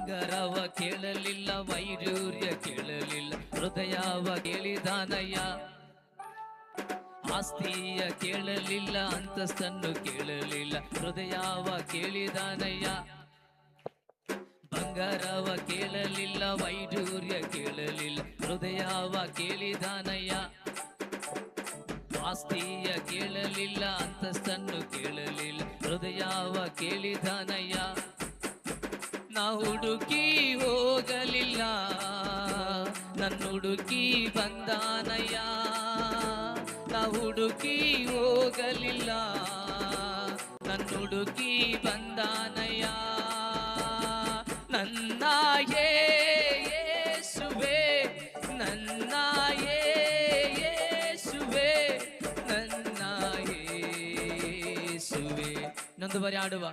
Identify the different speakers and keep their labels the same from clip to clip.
Speaker 1: ಬಂಗಾರವ ಕೇಳಲಿಲ್ಲ ವೈಡೂರ್ಯ ಕೇಳಲಿಲ್ಲ. ಹೃದಯವ ಕೇಳಿದಾನಯ್ಯ? ಆಸ್ತಿಯ ಕೇಳಲಿಲ್ಲ ಅಂತಸ್ತನ್ನು ಕೇಳಲಿಲ್ಲ. ಹೃದಯವ ಕೇಳಿದಾನಯ್ಯ? ಬಂಗಾರವ ಕೇಳಲಿಲ್ಲ ವೈಡೂರ್ಯ ಕೇಳಲಿಲ್ಲ. ಹೃದಯವ ಕೇಳಿದಾನಯ್ಯ? ಆಸ್ತಿಯ ಕೇಳಲಿಲ್ಲ ಅಂತಸ್ತನ್ನು ಕೇಳಲಿಲ್ಲ. ಹೃದಯವ ಕೇಳಿದಾನಯ್ಯ? ನಾ ಹುಡುಕಿ ಹೋಗಲಿಲ್ಲ. ನನ್ನ ಹುಡುಕಿ ಬಂದಾನಯ್ಯ. ನಾ ಹುಡುಕಿ ಹೋಗಲಿಲ್ಲ. ನನ್ನ ಹುಡುಕಿ ಬಂದಾನಯ್ಯ. ನನ್ನ ಏಸುವೆ ನನ್ನ ಏಸುವೆ ನನ್ನ ಏಸುವೆ ನಂದು ಬಾರಿ ಆಡುವ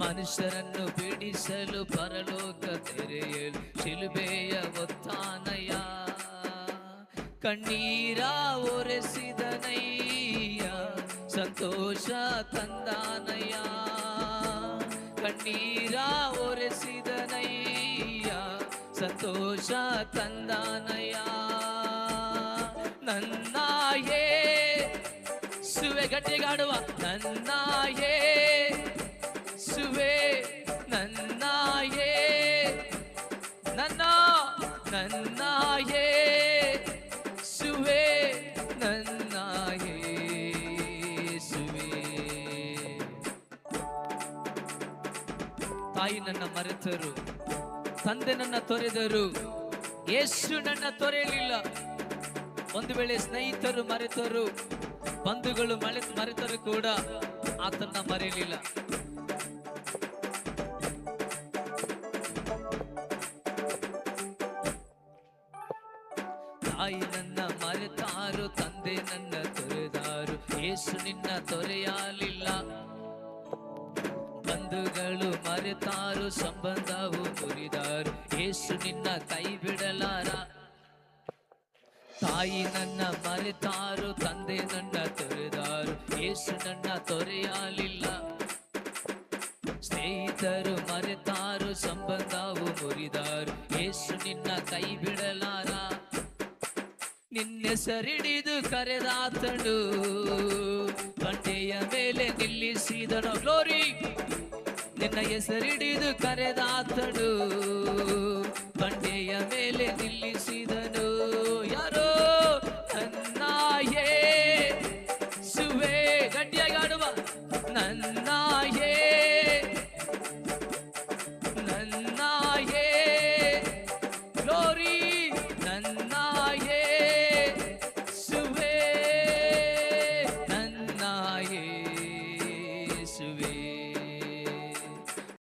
Speaker 1: ಮನುಷ್ಯರನ್ನು ಬಿಡಿಸಲು ಪರಲೋಕ ತೆರೆಯಲು ಶಿಲುಬೆಯ ಒತ್ತಾನಯ. ಕಣ್ಣೀರ ಒರೆಸಿದನಯ್ಯ ಸಂತೋಷ ತಂದಾನಯ್ಯ ಕಣ್ಣೀರ ಒರೆಸಿದನಯ್ಯ ಸಂತೋಷ ತಂದಾನಯ್ಯ ನನ್ನ ಸುವೆ ಗಟ್ಟಿಗಾಡುವ ನನ್ನ ನನ್ನ ನನ್ನ ಸುವೆ ನನ್ನ ಸುವೆ. ತಾಯಿ ನನ್ನ ಮರೆತರು, ತಂದೆ ನನ್ನ ತೊರೆದರು, ಯೇಸು ನನ್ನ ತೊರೆಯಲಿಲ್ಲ. ಒಂದು ವೇಳೆ ಸ್ನೇಹಿತರು ಮರೆತರು, ಬಂಧುಗಳು ಮಳೆ ಮರೆತರು ಕೂಡ ಆತನ ಮರೆಯಲಿಲ್ಲ. ತಾಯಿ ನನ್ನ ಮರೆತಾರು, ತಂದೆ ನನ್ನ ತೊರೆದಾರು, ಏಸು ನಿನ್ನ ತೊರೆಯಲಿಲ್ಲ. ಬಂಧುಗಳು ಮರೆತಾರು, ಸಂಬಂಧವು ಮುರಿದಾರು, ಏಸು ನಿನ್ನ ಕೈ ಬಿಡಲಾರ. ತಾಯಿ ನನ್ನ ಮರೆತಾರು, ತಂದೆ ನನ್ನ ತೊರೆದಾರು, ಏಸು ನನ್ನ ತೊರೆಯಲಿಲ್ಲ. ಸ್ನೇಹಿತರು ಮರೆತಾರು, ಸಂಬಂಧವು ಮುರಿದಾರು, ಏಸು ನಿನ್ನ ಕೈ ಬಿಡಲಾರ. ನಿನ್ನೆಸರಿಡಿದು ಕರೆದಾತನು ಬಂಡೆಯ ಮೇಲೆ ನಿಲ್ಲಿಸಿದನು ಗ್ಲೋರಿ ನಿನ್ನ ಹೆಸರಿಡಿದು ಕರೆದಾತನು